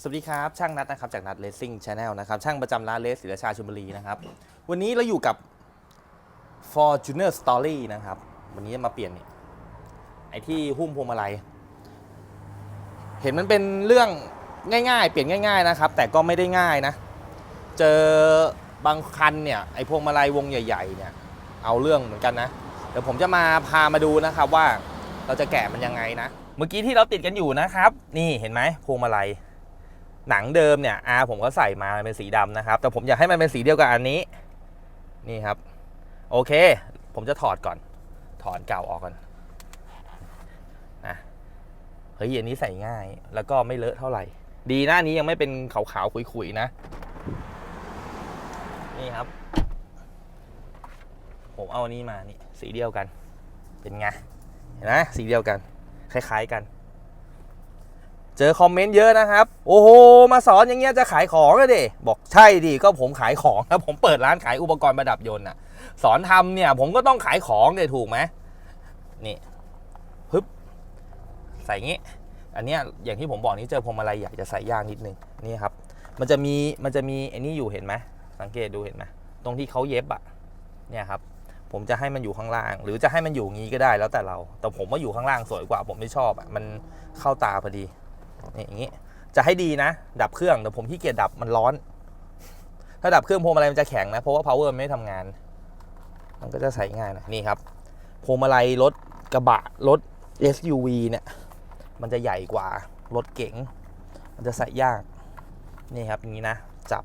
สวัสดีครับ ช่างนัดนะครับจากนัดเลสซิ่งชาแนลนะครับช่างประจำร้านเลสศิลชาชลบุรีนะครับวันนี้เราอยู่กับ Fortuner Story นะครับ วันนี้มาเปลี่ยนไอ้ที่หุ้มพวงมาลัยเห็นมันเป็นเรื่องง่ายๆ เปลี่ยนง่าย ๆนะครับ แต่ก็ไม่ได้ง่ายนะ เจอบางคันเนี่ยไอ้พวงมาลัยวงใหญ่ ๆ เนี่ย เอาเรื่องเหมือนกันนะ เดี๋ยวผมจะมาพามาดูนะครับว่าเราจะแกะมันยังไงนะ เมื่อกี้ที่เราติดกันอยู่นะครับ นี่เห็นไหมพวงมาลัย หนังเดิมเนี่ยอาผมก็ใส่มาเป็นสีดำนะครับ แต่ผมอยากให้มันเป็นสีเดียวกับอันนี้ นี่ครับ โอเค ผมจะถอดก่อน ถอนเก่าออกก่อนนะเฮ้ยอันนี้ใส่ง่าย แล้วก็ไม่เลอะเท่าไหร่ ดีหน้านี้ยังไม่เป็นขาวๆขุยๆนะ นี่ครับ ผมเอาอันนี้มานี่สีเดียวกัน เป็นไงเห็นไหมสีเดียวกัน คล้าย ๆกัน เจอคอมเมนต์เยอะนะครับ โอ้โห มาสอนอย่างเงี้ยจะขายของอะเดบอกใช่ดิก็ผมขายของครับผมเปิดร้านขายอุปกรณ์ประดับยนต์น่ะ สอนทำเนี่ยผมก็ต้องขายของเนี่ยถูกไหมนี่ฮึบใส่งี้อันเนี้ยอย่างที่ผมบอกนี่เจอพวงมาลัยใหญ่จะใส่ยากนิดนึงนี่ครับ มันจะมีมันจะมีไอ้นี่อยู่เห็นไหมสังเกตดูเห็นไหมตรงที่เขาเย็บอะเนี่ยครับผมจะให้มันอยู่ข้างล่าง หรือจะให้มันอยู่งี้ก็ได้แล้วแต่เรา แต่ผมว่าอยู่ข้างล่างสวยกว่า ผมไม่ชอบอะมันเข้าตาพอดี นี่อย่างนี้จะให้ดีนะ ดับเครื่องแต่ผมขี้เกียจดับมันร้อน ถ้าดับเครื่องพวงมาลัยมันจะแข็งนะ เพราะว่า power ไม่ทำงาน มันก็จะใส่ง่ายนะนี่ครับพวงมาลัยรถกระบะรถ SUV เนี่ย มันจะใหญ่กว่ารถเก๋ง มันจะใส่ยาก นี่ครับอย่างนี้นะ จับ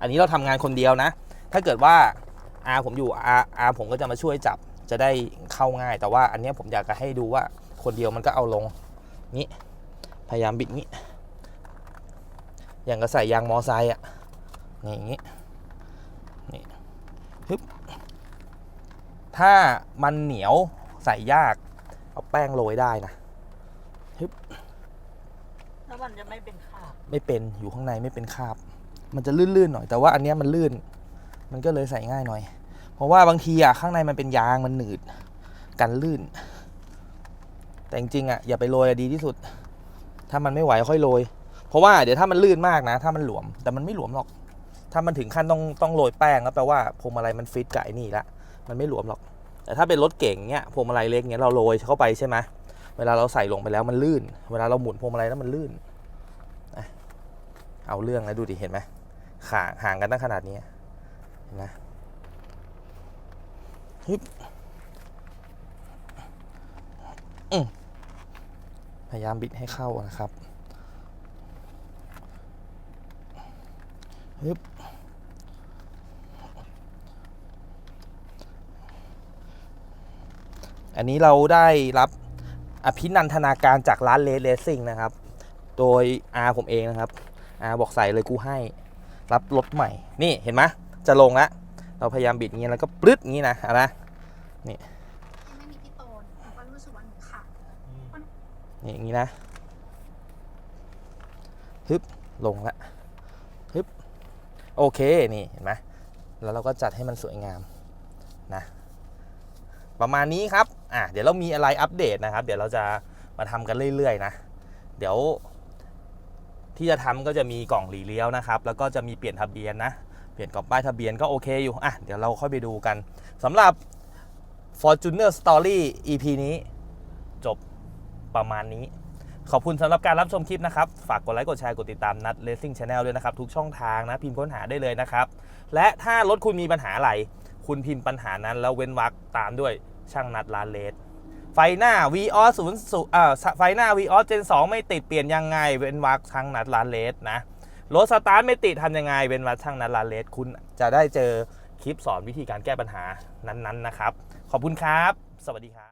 อันนี้เราทำงานคนเดียวนะ ถ้าเกิดว่าอาผมอยู่อาอาผมก็จะมาช่วยจับจะได้เข้าง่าย แต่ว่าอันนี้ผมอยากจะให้ดูว่าคนเดียวมันก็เอาลงนี้ พยายามบิดงี้ อย่างก็ใส่ยางมอไซค์อะ นี่อย่างงี้นี่ฮึบถ้ามันเหนียวใส่ยาก เอาแป้งโรยได้นะแล้วมันจะไม่เป็นคราบไม่เป็นอยู่ข้างในไม่เป็นคราบ มันจะลื่นๆหน่อย แต่ว่าอันเนี้ยมันลื่น มันก็เลยใส่ง่ายหน่อย เพราะว่าบางทีอะข้างในมันเป็นยางมันหนืดกันลื่น แต่จริงๆอะอย่าไปโรยอะดีที่สุด ถ้ามันไม่ไหวค่อยโรย เพราะว่าเดี๋ยวถ้ามันลื่นมากนะ ถ้ามันหลวม แต่มันไม่หลวมหรอก ถ้ามันถึงขั้นต้องต้องโรยแป้งแล้วแปลว่าพวงมาลัยมันฟิตกับไอ้นี่ละ มันไม่หลวมหรอก แต่ถ้าเป็นรถเก่งเนี้ยพวงมาลัยเล็กเนี้ยเราโรยเข้าไปใช่ไหมเวลาเราใส่ลงไปแล้วมันลื่น เวลาเราหมุนพวงมาลัยแล้วมันลื่น เอาเรื่องแล้วดูดิเห็นไหมห่างห่างกันตั้งขนาดนี้เห็นไหมฮึบอืม พยายามบิดให้เข้านะครับฮึบอันนี้เราได้รับอภินันทนาการจากร้านเลสเลสซิ่งนะครับ โดยอาผมเองนะครับอาบอกใส่เลยกูให้ รับรถใหม่ นี่เห็นไหมจะลงแล้วเราพยายามบิดงี้แล้วก็ปลึดงี้นะเอานะไม่มีพี่โตนหนูก็รู้สึกว่าหนูขาด นี่อย่างงี้นะฮึบลงละฮึบโอเคนี่เห็นไหมแล้วเราก็จัดให้มันสวยงามนะประมาณนี้ครับอะเดี๋ยวเรามีอะไรอัปเดตนะครับ เดี๋ยวเราจะมาทำกันเรื่อยๆนะ เดี๋ยวที่จะทำก็จะมีกล่องหลีเลี้ยวนะครับ แล้วก็จะมีเปลี่ยนทะเบียนนะ เปลี่ยนกล่องป้ายทะเบียนก็โอเคอยู่ อะ เดี๋ยวเราค่อยไปดูกันสำหรับ Fortuner Story EP นี้จบ ประมาณนี้ ขอบคุณสำหรับการรับชมคลิปนะครับ ฝากกดไลค์กดแชร์กดติดตามนัด Racing Channel ด้วยนะครับ ทุกช่องทางนะ พิมพ์ค้นหาได้เลยนะครับ และถ้ารถคุณมีปัญหาอะไร คุณพิมพ์ปัญหานั้นแล้วเว้นวรรคตามด้วยช่างนัดร้านเลสไฟหน้า v ีออศูนย์ศูอ่าไฟหน้า v ีออสเจน2ไม่ติดเปลี่ยนยังไง เว้นวรรคช่างนัดร้านเลสนะรถสตาร์ทไม่ติดทำยังไง เว้นวรรคช่างนัดร้านเลสคุณจะได้เจอคลิปสอนวิธีการแก้ปัญหานั้นๆนะครับ ขอบคุณครับ สวัสดีครับ